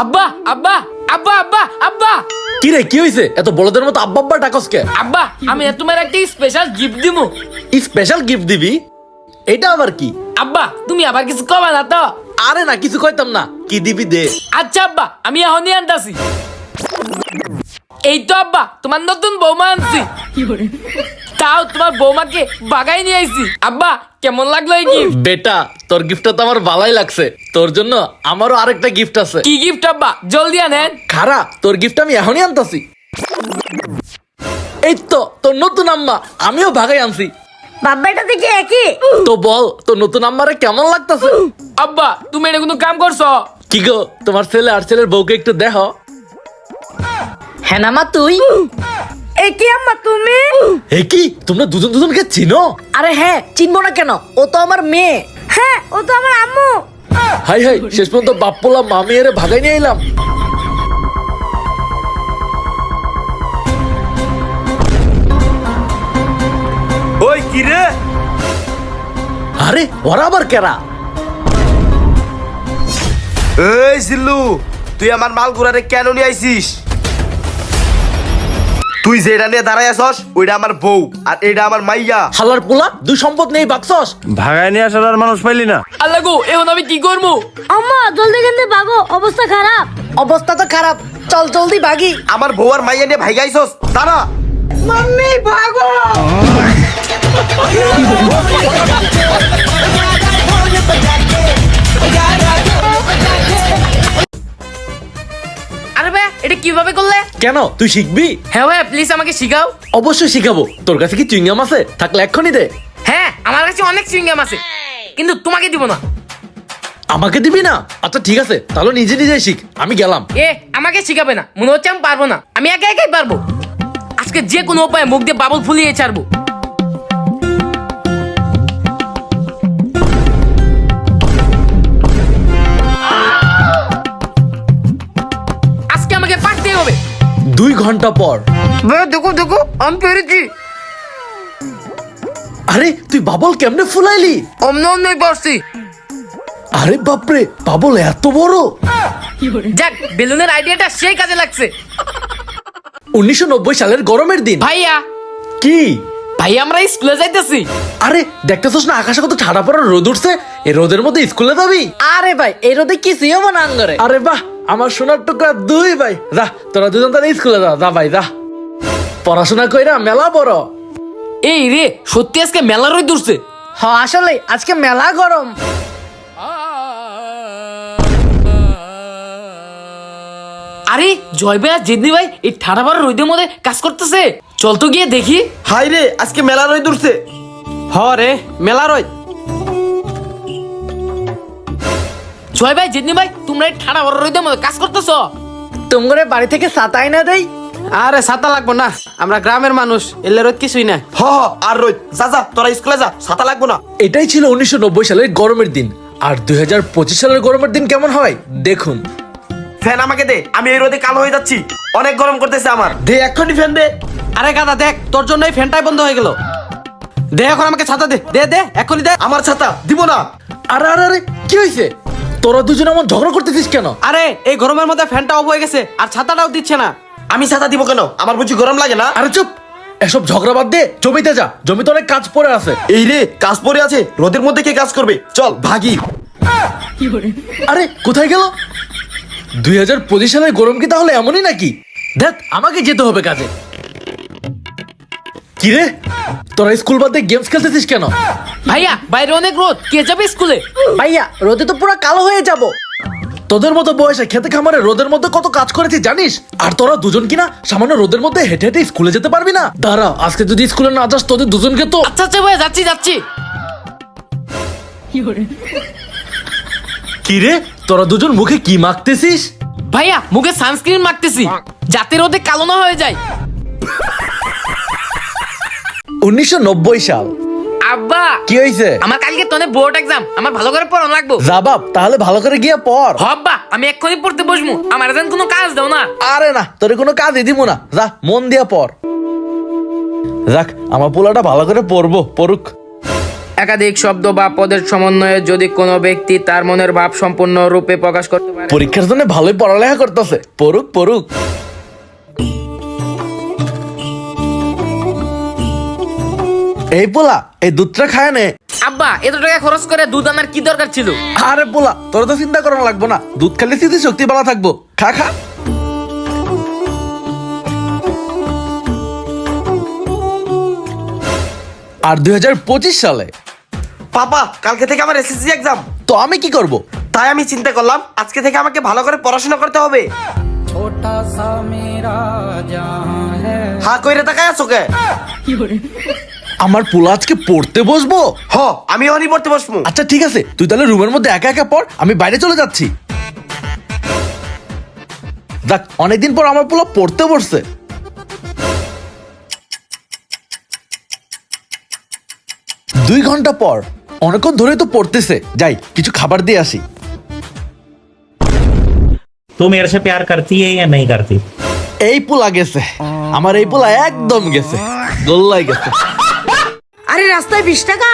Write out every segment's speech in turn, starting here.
আব্বা আব্বা আব্বা আব্বা আব্বা। কি রে কি হইছে? এত বড়দের মতো আব্বা আব্বা ডাকসকে? আব্বা আমি তোমার একটা স্পেশাল গিফট দিমু। স্পেশাল গিফট দিবি? এটা আবার কি? আব্বা তুমি আবার কিছু কবা না তো? আরে না কিছু কইতাম না। কি দিবি দে। আচ্ছা আব্বা আমি এখনই আনতাছি। এই তো আব্বা তোমার নতুন বৌমা আনছি। তাও তোমার বৌমাকে বাগাই নিয়ে আইছি। আব্বা কেমন লাগল এই গিফট বেটা তোর গিফটটা তো আমার ভালোই লাগছে। তোর জন্য আমারও আরেকটা গিফট আছে। কি গিফট আব্বা? জলদি আনেন। খারা তোর গিফট আমি এখনই আনতাছি। এই তো তোর নতুন আম্মা আমিও ভাগাই আনছি। বাব্বাটা দেখি একই। তো বল তোর নতুন আম্মারে কেমন লাগতাছে? আব্বা তুমি এটা কোনো কাম করছ? কি গো তোমার ছেলে আর ছেলের বউকে একটু দেখো হ্যাঁ মা তুই? একই আম্মা তুমি? এ কি তোমরা দুজন দুজনকে চিনো? আরে হ্যাঁ চিনবো না কেন? ও তো আমার মেয়ে। হ্যাঁ ও তো আমার আম্মু। হাই হাই শেষ পর্যন্ত বাপ্পলা মামি এরে ভাগাই নিয়ে এলাম ওই কি রে? আরে ওরা আবার কেরা? এই সিল্লু তুই আমার মাল ঘুরারে কেন নিয়ে আইছিস? তুই যেটা নিয়ে আসস ওইটা আমার বউ আর এটা আমার মাইয়া। হালার পোলা দুই সম্পদ নেই বাকসস ভাগায় নিয়ে আসার আর মানুষ পাইলি না। আল্লাহ গো এখন আমি কি করব? আম্মা জলদি জলদি ভাগো অবস্থা খারাপ। অবস্থা তো খারাপ চল জলদি ভাগি আমার বউ আর মাইয়া নিয়ে ভাইগাইছস দাঁড়া। মাম্মি ভাগো আরে ভাই এটা কীভাবে করলে? কেন? তুই শিখবি? হ্যাঁ ভাই প্লিজ আমাকে শিখাও। অবশ্যই শিখাবো। তোর কাছে কি চুইংগাম আছে? থাকলে এক্ষুনি দে। হ্যাঁ আমার কাছে অনেক চুইংগাম আছে। কিন্তু তোমাকে দিব না। আমাকে দিবি না? আচ্ছা ঠিক আছে। তাহলে নিজে নিজে শিখ। আমি গেলাম। এ আমাকে শিখাবে না। মনে হচ্ছে আমি পারব না। আমি একা একাই পারব। আজকে যে কোনো উপায়ে মুখ দিয়ে বাবল ফুলিয়ে ছাড়বো। দুই ঘণ্টা পর। ভাই দেখো দেখো আমি পেরেছি। আরে তুই বাবল কেমনে ফুলাইলি? অমন অমনই পারছি। আরে বাপরে বাবল এত বড়। যাক বেলুনের আইডিয়াটা সেই কাজে লাগছে। উনিশশো নব্বই সালের গরমের দিন। ভাইয়া। কি? ভাই আমরা স্কুলে যাইতেছি। আরে দেখতেছস না আকাশে কত ঠাড়া পড়া রোদ উঠছে? এই রোদের মধ্যে স্কুলে যাবি? আরে ভাই এই রোদে কিছুই হব না আঙ্গরে। আরে বাহ আমার সোনার টুকরা দুই ভাই। যা তোরা দুজন তাহলে স্কুলে যা যা ভাই যা। পড়াশোনা কইরা মেলা বড়। এই রে সত্যি আজকে মেলা রই দূরছে হ আসলে আজকে মেলা গরম। আরে জয় ভাই আর ভাই এই ঠাড়া বাড়া রোদের মধ্যে কাজ করতেছে। চল তো গিয়ে দেখি। হাই রে আজকে মেলা রই দূরছে হ রে মেলা রয় জয় ভাই জেদনি ভাই তোমরা এই ঠাড়া বাড়া রোদের মধ্যে কাজ করতেছো? তোমরে বাড়ি থেকে সাতাই না দেই। আরে ছাতা লাগবো না আমরা গ্রামের মানুষ এলে রোদ কিছুই না হ হ আর রই যা যা তোরা স্কুলে যা ছাতা লাগবো না। এটাই ছিল উনিশশো নব্বই সালের গরমের দিন। আর দুই সালের গরমের দিন কেমন হয় দেখুন। ফ্যান আমাকে দে আমি এই রোদে কালো হয়ে যাচ্ছি অনেক গরম করতেছে আমার। দে এক্ষুনি ফ্যান দে। আরে গাদা দেখ তোর জন্য এই ফ্যানটাই বন্ধ হয়ে গেল। দে এখন আমাকে ছাতা দে দে দে এখনই দে। আমার ছাতা দিব না। আরে আরে আরে কি হয়েছে তোরা দুজন এমন ঝগড়া করতেছিস কেন? আরে এই গরমের মধ্যে ফ্যানটা অফ হয়ে গেছে আর ছাতাটাও দিচ্ছে না। আমি ছাতা দিব কেন? আমার বুঝি গরম লাগে না? আরে চুপ! এসব ঝগড়া বাদ দে জমিতে যা। জমিতে অনেক কাজ পড়ে আছে। এই রে কাজ পড়ে আছে? রোদের মধ্যে কে কাজ করবে? চল ভাগি। আরে কোথায় গেল? দুই হাজার পঁচিশ সালের গরম কি তাহলে এমনই নাকি? দেখ আমাকে যেতে হবে কাজে। কিরে তোরা স্কুল বাদ দিয়ে গেমস খেলতেছিস কেন? ভাইয়া বাইরে অনেক রোদ। কে যাবে স্কুলে? ভাইয়া রোদে তো পুরো কালো হয়ে যাব। তোদের মতো বয়সে খেতে খামারে রোদের মধ্যে কত কাজ করেছি জানিস? আর তোরা দুজন কিনা সামান্য রোদের মধ্যে হেঁটে হেঁটে স্কুলে যেতে পারবি না? দাঁড়া আজকে যদি স্কুলে না যাস তোদের দুজনকে তো আচ্ছা আচ্ছা ভাইয়া যাচ্ছি যাচ্ছি। কি রে? তোরা দুজন মুখে কি মাখতেছিস? ভাইয়া মুখে সানস্ক্রিন মাখতেছি। যাতে রোদে কালো না হয়ে যায়। উনিশশো নব্বই সাল। আব্বা! কি হয়েছে আমার কালকে তোনে বোর্ড এক্সাম আমার ভালো করে পড়ানো লাগবো। যা বাপ তাহলে ভালো করে গিয়ে পড়। হব্বা আমি এক্ষুনি পড়তে বসবো। আমার যেন কোনো কাজ দাও না। আরে না তোর কোনো কাজই দিব না। যা মন দিয়া পড়। যাক আমার পোলাটা ভালো করে পড়ব পড়ুক। একাধিক শব্দ বা পদের সমন্বয়ে যদি কোনো ব্যক্তি তার মনের ভাব সম্পূর্ণ রূপে প্রকাশ করতে পারে। পরীক্ষার জন্য ভালোই পড়ালেখা করতেছে। পড়ুক পড়ুক। এই পোলা এই দুধটা খায় নে। আব্বা এত টাকা খরচ করে দুধ আনার কি দরকার ছিল? আরে পোলা তোর তো চিন্তা করা লাগবো না। দুধ খেলে স্মৃতি শক্তি বালা থাকব। খা খা। আর দুই হাজার পঁচিশ সালে পাপা কালকে থেকে আমার এসএসসি এক্সাম তো আমি কি করব? তাই আমি চিন্তা করলাম আজকে থেকে আমাকে ভালো করে পড়াশোনা করতে হবে। হা কইরে তাকায় আছো কে? আমার পোলা আজকে পড়তে বসবো? হ আমি অনি পড়তে বসবো। আচ্ছা ঠিক আছে। তুই তাহলে রুমের মধ্যে একা একা পড় আমি বাইরে চলে যাচ্ছি। দেখ অনেকদিন পর আমার পোলা পড়তে বসছে। দুই ঘণ্টা পর অনেকক্ষণ ধরে তো পড়তেছে। যাই কিছু খাবার দিয়ে আসি। তো মেয়ের সাথে প্যার করতি ইয়া নেই করতি? এই পোলা গেছে। আমার এই পোলা একদম গেছে। গোল্লাই গেছে। আরে রাস্তায় বিশ টাকা?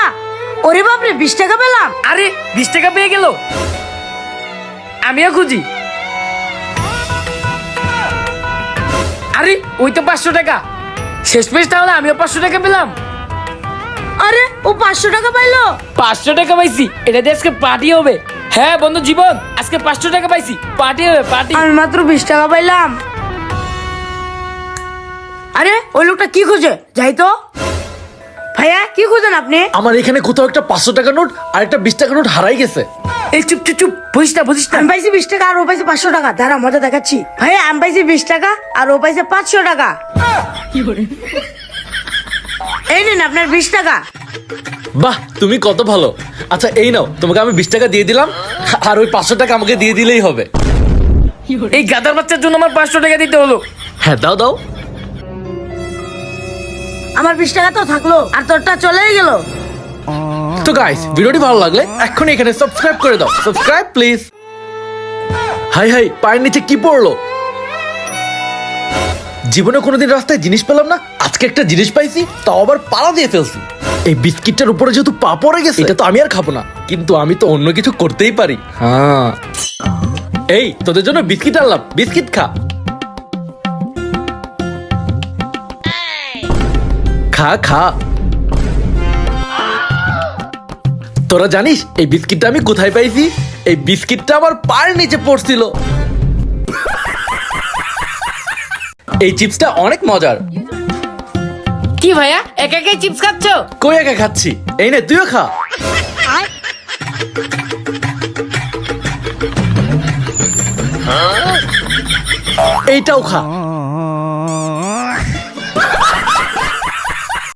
ওরে বাপরে বিশ টাকা পেলাম। আরে বিশ টাকা পেয়ে গেল? আমিও খুঁজি। আরে ওই তো পাঁচশো টাকা। শেষ পেশ তাহলে আমিও পাঁচশো টাকা পেলাম। আরে ও পাঁচশো টাকা পাইলো? পাঁচশো টাকা পাইছি। এটা দিয়ে আজকে পার্টি হবে। হ্যাঁ বন্ধু জীবন আজকে পাঁচশো টাকা পাইছি। পার্টি হবে পার্টি আমি মাত্র বিশ টাকা পাইলাম। আরে ওই লোকটা কি খুঁজে? যাই তো। ভাইয়া কি খুঁজেন আপনি? আমার এখানে কোথাও একটা পাঁচশো টাকা নোট আর একটা বিশ টাকা নোট হারাই গেছে। এই চুপ চুপ চুপ বুঝিস না বুঝিস না। আমি পাইছি বিশ টাকা আর ও পাইছে পাঁচশো টাকা। দাঁড়া মজা দেখাচ্ছি। ভাইয়া আমি পাইছি বিশ টাকা আর ও পাইছে পাঁচশো টাকা। এই নিন আপনার বিশ টাকা। বাহ তুমি কত ভালো। আচ্ছা এই নাও তোমাকে আমি বিশ টাকা দিয়ে দিলাম। আর ওই পাঁচশো টাকা আমাকে দিয়ে দিলেই হবে। এই গাদার বাচ্চার জন্য আমার পাঁচশো টাকা দিতে হলো। হ্যাঁ দাও দাও। আমার বিশ টাকা তো থাকল, আর তোরটা চলেই গেল। তো গাইস ভিডিওটি ভালো লাগলে এক্ষুনি এখানে সাবস্ক্রাইব করে দাও। সাবস্ক্রাইব প্লিজ হাই হাই, পায়ের নিচে কি পড়ল? জীবনে কোনোদিন রাস্তায় জিনিস পেলাম না, আজকে একটা জিনিস পাইছি, তাও আবার পাড়া দিয়ে ফেলছি। এই বিস্কিটটার উপরে যেহেতু পা পড়ে গেছে, এটা তো আমি আর খাব না, কিন্তু আমি তো অন্য কিছু করতেই পারি। হ্যাঁ। এই, তোদের জন্য বিস্কিট আনলাম, বিস্কিট খা। খা খা। তোরা জানিস এই বিস্কিটটা আমি কোথায় পাইছি? এই বিস্কিটটা আমার পায়ের নিচে পড়ছিল। এই চিপসটা অনেক মজার। কি ভাইয়া একা একাই চিপস খাচ্ছ? কই একা খাচ্ছি? এই নে তুইও খা। এইটাও খা।